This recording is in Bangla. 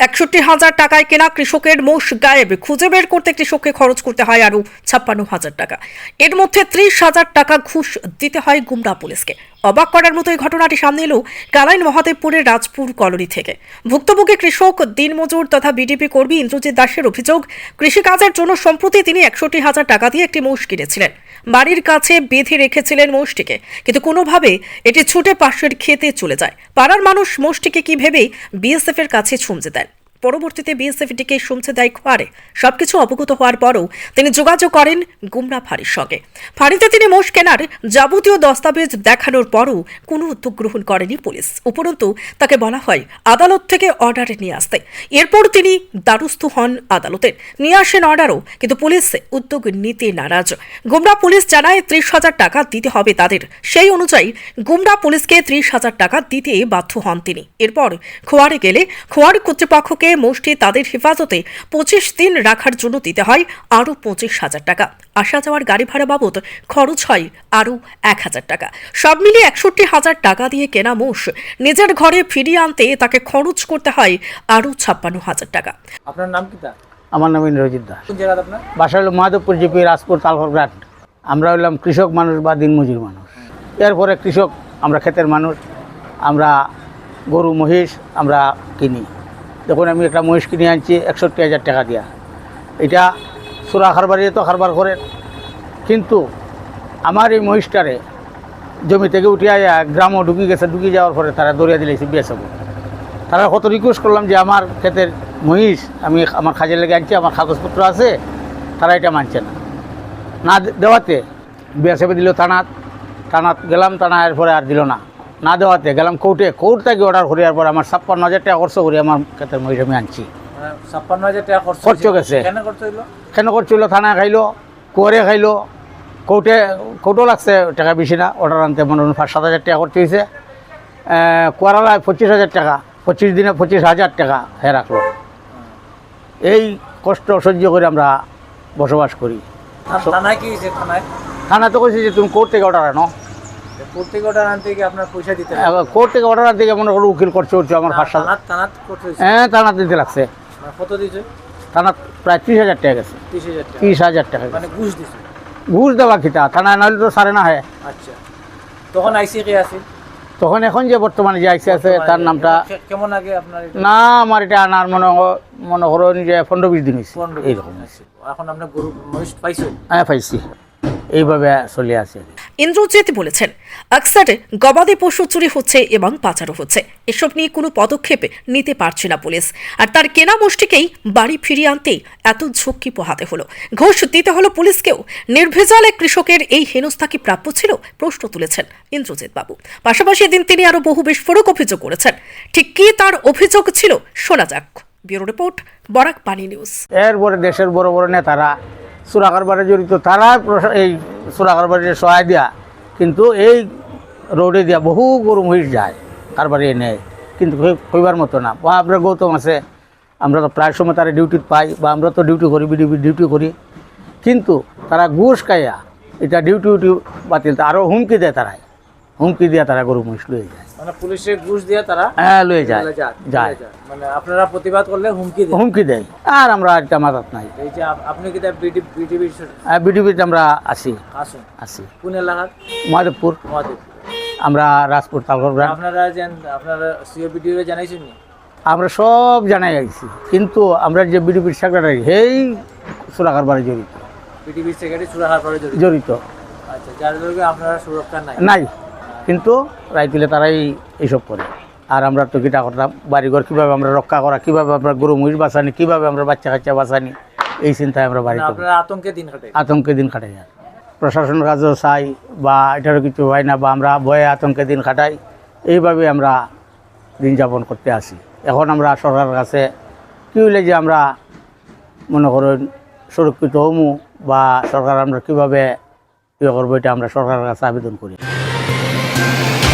একষট্টি হাজার টাকায় কেনা কৃষকের মোষ গায়েব। খুঁজে বের করতে কৃষককে খরচ করতে হয় আরও ছাপ্পান্ন হাজার টাকা। এর মধ্যে ত্রিশ হাজার টাকা ঘুষ দিতে হয় গুমরা পুলিশকে। অবাক করার মতো এই ঘটনাটি সামনে এলো কালাইন মহাদেবপুরের রাজপুর কলোনি থেকে। ভুক্তভোগী কৃষক, দিনমজুর তথা বিডিপি কর্মী ইন্দ্রজিৎ দাসের অভিযোগ, কৃষিকাজের জন্য সম্প্রতি তিনি একষট্টি হাজার টাকা দিয়ে একটি মোষ কিনেছিলেন। বাড়ির কাছে বেঁধে রেখেছিলেন মোষটিকে, কিন্তু কোনোভাবে এটি ছুটে পাশের খেতে চলে যায়। পাড়ার মানুষ মোষটিকে কি ভেবে বিএসএফ এর কাছে ছুমছে দেন। পরবর্তীতে বিএসএফ এটিকে শুনছে দেয় খোয়ারে। সবকিছু অবগত হওয়ার পরও তিনি যোগাযোগ করেন গুমরা ফাঁড়ির সঙ্গে। ফাঁড়িতে তিনি মোষ কেনার যাবতীয় দস্তাবেজ দেখানোর পরও কোনো উদ্যোগ গ্রহণ করেনি পুলিশ। উপরন্তু তাকে বলা হয়, আদালত থেকে অর্ডারে নিয়ে আসতে। এরপর তিনি দ্বারস্থ হন আদালতের নিয়ে আসেন অর্ডারও, কিন্তু পুলিশ উদ্যোগ নিতে নারাজ। গুমরা পুলিশ জানায়, ত্রিশ হাজার টাকা দিতে হবে তাদের। সেই অনুযায়ী গুমরা পুলিশকে ত্রিশ হাজার টাকা দিতে বাধ্য হন তিনি। এরপর খোয়ারে গেলে খোয়ার কর্তৃপক্ষকে মোষ্টি তাদের হেফাজতে পঁচিশ দিন রাখার জন্য দিতে হয় আরও পঁচিশ হাজার টাকা। আসা যাওয়ার গাড়ি ভাড়া বাবদ খরচ হয় আরও এক হাজার টাকা। সব মিলিয়ে একষট্টি হাজার টাকা দিয়ে কেনা মোষ নিজের ঘরে ফিরিয়ে আনতে তাকে খরচ করতে হয় আরও ছাপ্পান্ন হাজার টাকা। আপনার নাম কি আমার নাম ইন্দ্রজিৎ দাস। বাসা হলো মাধবপুর জিপি রাজপুর তালহর ঘাট আমরা হলাম কৃষক মানুষ বা দিনমজুর মানুষ। এরপরে কৃষক আমরা ক্ষেতের মানুষ আমরা গরু মহিষ আমরা কিনি। দেখুন, আমি একটা মহিষ কিনে আনছি, একষট্টি হাজার টাকা দিয়া। এটা সুরা খারবারি তো খারবার করে। কিন্তু আমার এই মহিষটারে জমি থেকে উঠে আয়া গ্রামও ঢুকি গেছে, ঢুকি যাওয়ার পরে তারা দরিয়া দিলেছে বিএসএফ তারা কত রিকোয়েস্ট করলাম যে আমার ক্ষেতের মহিষ আমি আমার খাজের লেগে আনছি, আমার কাগজপত্র আছে, তারা এটা মানছে না। না দেওয়াতে বিএসএফে দিল থানাত থানাত গেলাম থানা এরপরে আর দিল না। না দেওয়াতে গেলাম কোর্টে। কোর্ট থেকে অর্ডার করে পর আমার ছাপ্পান্ন হাজার টাকা খরচ করি আমার ক্ষেতের মহিষ আমি আনছি। মানে ছাপ্পান্ন হাজার টাকা খরচ খরচ গেছে। কেন করছিল থানায় খাইলো কুয়ারে খাইলো। কোর্টে কোর্টও লাগছে টাকা বেশি না অর্ডার আনতে মনে হয় সাত হাজার টাকা খরচ হয়েছে। কুয়ারালায় পঁচিশ হাজার টাকা পঁচিশ দিনে পঁচিশ হাজার টাকা হে রাখল। এই কষ্ট সহ্য করে আমরা বসবাস করি। থানায় কি থানায়? থানা তো কইছে যে তুমি কোর্ট থেকে অর্ডার আনো। কোর্ট থেকে অর্ডার আনতে গিয়ে আপনার পয়সা দিতে এবার কোর্ট থেকে অর্ডার আনতে গিয়ে মনে করো উকিল করছে উঠছে আমার হ্যাঁ দিতে লাগছে। মানে কত দিয়েছে? থানা প্রায় ত্রিশ হাজার টাকা গেছে। ত্রিশ হাজার টাকা। মানে ঘুষ দিছে। ঘুষ দেওয়া নাহলে তো সারে না হয়। আচ্ছা। তখন আইসি কে আছে? তখন এখন যে বর্তমানে যে আইসি আছে তার নামটা কেমন আগে আপনার না আমার এটা আনার মনে মনে করুন যে পনেরো বিশ দিন হয়েছে। এইরকম। এখন আপনার গরু পাইছেন? হ্যাঁ পাইছি। এইভাবে চলে আছে। ইন্দ্রজিৎ বলেছেন আকসার গবাদি পশু চুরি হচ্ছে এবং পাচারও হচ্ছে। এসব নিয়ে কোনো পদক্ষেপ নিতে পারছে না পুলিশ। আর তার কেনা মুষ্টিকেই বাড়ি ফিরিয়ে আনতে এত ঝক্কি পোহাতে হলো। ঘোষ দিতে হলো পুলিশকেও। নির্ভেজাল কৃষকের এই হেনস্থা কি প্রাপ্য ছিল? প্রশ্ন তুলেছেন ইন্দ্রজিৎ বাবু। পাশাপাশি এদিন তিনি আরও বহু বিস্ফোরক অভিযোগ করেছেন। ঠিক কি তার অভিযোগ ছিল? শোনা যাক। ব্যুরো রিপোর্ট, বরাক পানি নিউজ। এরপরে দেশের বড় বড় নেতারা সুরাকারবারে জড়িত, তারা এই সুরাকারবারে সহায় দেয়া কিন্তু এই রোডে দিয়া বহু গরু মহিষ যায়, কারবারে নেয় কিন্তু কই- কইবার মতো না। বা আমরা গৌতম আছে, আমরা তো প্রায় সময় তারা ডিউটি পাই বা আমরা তো ডিউটি করি বিডিবি ডিউটি করি। কিন্তু তারা ঘুষ খাইয়া, এটা ডিউটি উটি বাতিল আরও হুমকি দেয় তারাই। হুমকি দিয়া তারা গরু মহিষ লয়ে যায়। মানে পুলিশে ঘুষ দিয়ে তারা হ্যাঁ লয়ে যায় যায়, মানে আপনারা প্রতিবাদ করলে হুমকি দেন হুমকি দেয় আর আমরা এটা মাথাত নাই এই যে আপনি কি বিটিভি বিডিবিতে আমরা আছি আসুন আছি কোন এলাকার মাধবপুর মহাদেব আমরা রাজপুর গ্রাম আপনারা যে আপনারা সিও ভিডিও জানাইছেন নি আমরা সব জানাই আইছি কিন্তু আমরা যে বিডিপির সেক্রেটারি সেই সুরাকার বাড়ি জড়িত বিটিভি সেক্রেটারি সুরাহার পরে জড়িত জড়িত আচ্ছা যার জন্য আপনারা সুরক্ষা নাই নাই কিন্তু রাইতুলে তারাই এইসব করে। আর আমরা তো গিটা করতাম? বাড়িঘর কীভাবে আমরা রক্ষা করা কীভাবে আমরা গরু মহিষ বাঁচানি কীভাবে আমরা বাচ্চা কাচ্চা বাঁচানি এই চিন্তায় আমরা বাড়ি আপনারা আতঙ্কে দিন কাটে। আতঙ্কে দিন কাটাই আর প্রশাসনের কাছেও চাই বা এটারও কিছু হয় না বা আমরা ভয়ে আতঙ্কে দিন কাটাই। এইভাবে আমরা দিন যাপন করতে আসি। এখন আমরা সরকারের কাছে কী হইলে যে আমরা মনে করুন সুরক্ষিত হমু বা সরকার আমরা কীভাবে ইয়ে করব এটা আমরা সরকারের কাছে আবেদন করি। Thank you.